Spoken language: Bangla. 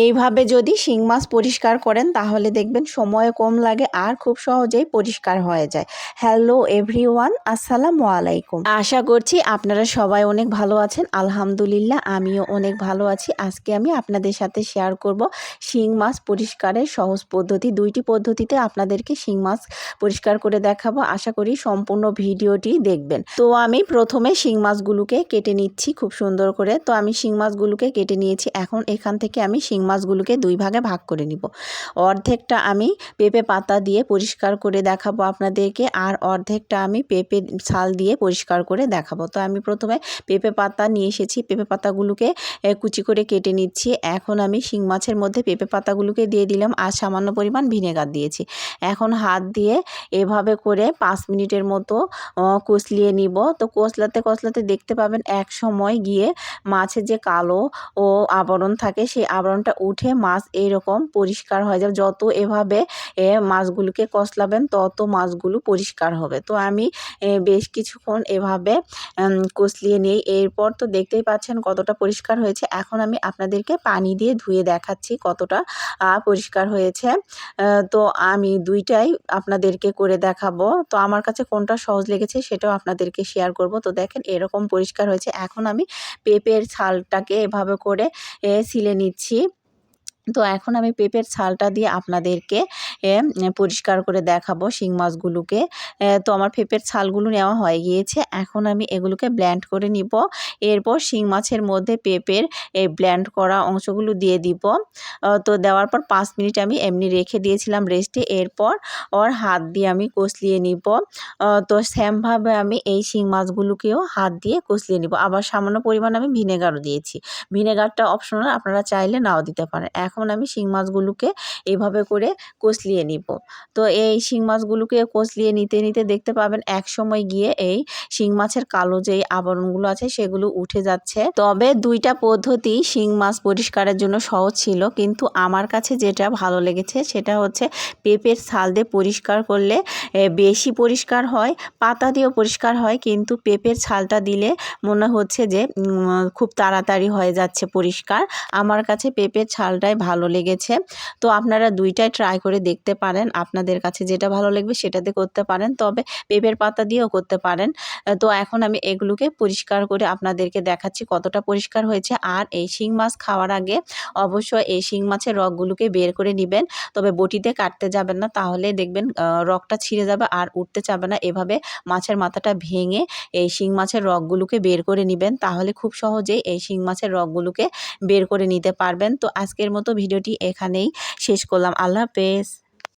এইভাবে যদি শিং মাছ পরিষ্কার করেন, তাহলে দেখবেন সময় কম লাগে আর খুব সহজেই পরিষ্কার হয়ে যায়। হ্যালো এভরিওয়ান, আসসালামু আলাইকুম। আশা করছি আপনারা সবাই অনেক ভালো আছেন। আলহামদুলিল্লাহ, আমিও অনেক ভালো আছি। আজকে আমি আপনাদের সাথে শেয়ার করব শিং মাছ পরিষ্কারের সহজ পদ্ধতি। দুইটি পদ্ধতিতে আপনাদেরকে শিং মাছ পরিষ্কার করে দেখাবো। আশা করি সম্পূর্ণ ভিডিওটি দেখবেন। তো আমি প্রথমে শিং মাছগুলোকে কেটে নিচ্ছি খুব সুন্দর করে। তো আমি শিং মাছগুলোকে কেটে নিয়েছি। এখন এখান থেকে আমি শিং মাছগুলোকে দুই ভাগে ভাগ করে নিব। অর্ধেকটা আমি পেঁপে পাতা দিয়ে পরিষ্কার করে দেখাবো আপনাদেরকে আর অর্ধেকটা আমি পেঁপে ছাল দিয়ে পরিষ্কার করে দেখাবো। তো আমি প্রথমে পেঁপে পাতা নিয়ে এসেছি। পেঁপে পাতাগুলোকে কুচি করে কেটে নিচ্ছি। এখন আমি শিং মাছের মধ্যে পেঁপে পাতাগুলোকে দিয়ে দিলাম আর সামান্য পরিমাণ ভিনেগার দিয়েছি। এখন হাত দিয়ে এভাবে করে পাঁচ মিনিটের মতো কষলিয়ে নিব। তো কষলাতে কষলাতে দেখতে পাবেন এক সময় গিয়ে মাছের যে কালো ও আবরণ থাকে, সেই আবরণটা উঠে মাছ এইরকম পরিষ্কার হয়ে যাবে। যত এভাবে মাছগুলোকে কষলাবেন, তত মাছগুলো পরিষ্কার হবে। তো আমি বেশ কিছুক্ষণ এভাবে কষলিয়ে নিই। এরপর তো দেখতেই পাচ্ছেন কতটা পরিষ্কার হয়েছে। এখন আমি আপনাদেরকে পানি দিয়ে ধুয়ে দেখাচ্ছি কতটা পরিষ্কার হয়েছে। তো আমি দুইটাই আপনাদেরকে করে দেখাবো। তো আমার কাছে কোনটা সহজ লেগেছে সেটাও আপনাদেরকে শেয়ার করব। তো দেখেন এরকম পরিষ্কার হয়েছে। এখন আমি পেঁপের ছালটাকে এভাবে করে ছিলে নিচ্ছি। তো এখন আমি পেঁপের ছালটা দিয়ে আপনাদেরকে এ, পরিষ্কার করে দেখাবো শিং মাছগুলোকে। তো আমার পেঁপের ছালগুলো নেওয়া হয়ে গিয়েছে। এখন আমি এগুলোকে ব্ল্যান্ড করে নিব। এরপর শিং মাছের মধ্যে পেঁপের এই ব্ল্যান্ড করা অংশগুলো দিয়ে দিব। তো দেওয়ার পর পাঁচ মিনিট আমি এমনি রেখে দিয়েছিলাম রেস্টে এরপর ওর হাত দিয়ে আমি কষলিয়ে নিব। তো সেমভাবে আমি এই শিং মাছগুলোকেও হাত দিয়ে কষলিয়ে নিব। আবার সামান্য পরিমাণ আমি ভিনেগারও দিয়েছি। ভিনেগারটা অপশনাল আপনারা চাইলে নাও দিতে পারেন। এখন আমি শিং মাছগুলোকে এভাবে করে কষলিয়ে নিব। তো এই শিং মাছগুলোকে কষলিয়ে নিতে নিতে দেখতে পাবেন এক সময় গিয়ে এই শিং মাছের কালো যেই আবরণগুলো আছে সেগুলো উঠে যাচ্ছে। তবে দুইটা পদ্ধতি শিং মাছ পরিষ্কারের জন্য সহজ ছিল। কিন্তু আমার কাছে যেটা ভালো লেগেছে সেটা হচ্ছে পেঁপের ছাল দিয়ে পরিষ্কার করলে বেশি পরিষ্কার হয়, পাতা দিয়েও পরিষ্কার হয়। কিন্তু পেঁপের ছালটা দিলে মনে হচ্ছে যে খুব তাড়াতাড়ি হয়ে যাচ্ছে পরিষ্কার। আমার কাছে পেঁপের ছালটাই ভালো লেগেছে। তো আপনারা দুইটাই ট্রাই করে দেখতে পারেন। আপনাদের কাছে যেটা ভালো লাগবে সেটাতে করতে পারেন। তবে পেঁপের পাতা দিয়েও করতে পারেন। তো এখন আমি এগুলোকে পরিষ্কার করে আপনাদেরকে দেখাচ্ছি কতটা পরিষ্কার হয়েছে। আর এই শিং মাছ খাওয়ার আগে অবশ্যই এই শিং মাছের রগগুলোকে বের করে নেবেন। তবে বটিতে কাটতে যাবেন না। তাহলে দেখবেন রগটা ছিঁড়ে যাবে আর উঠতে চাবে না। এভাবে মাছের মাথাটা ভেঙে এই শিং মাছের রগগুলোকে বের করে নেবেন। তাহলে খুব সহজেই এই শিং মাছের রগগুলোকে বের করে নিতে পারবেন। তো আজকের মতো ভিডিওটি এখানেই শেষ করলাম। আল্লাহ হাফেজ।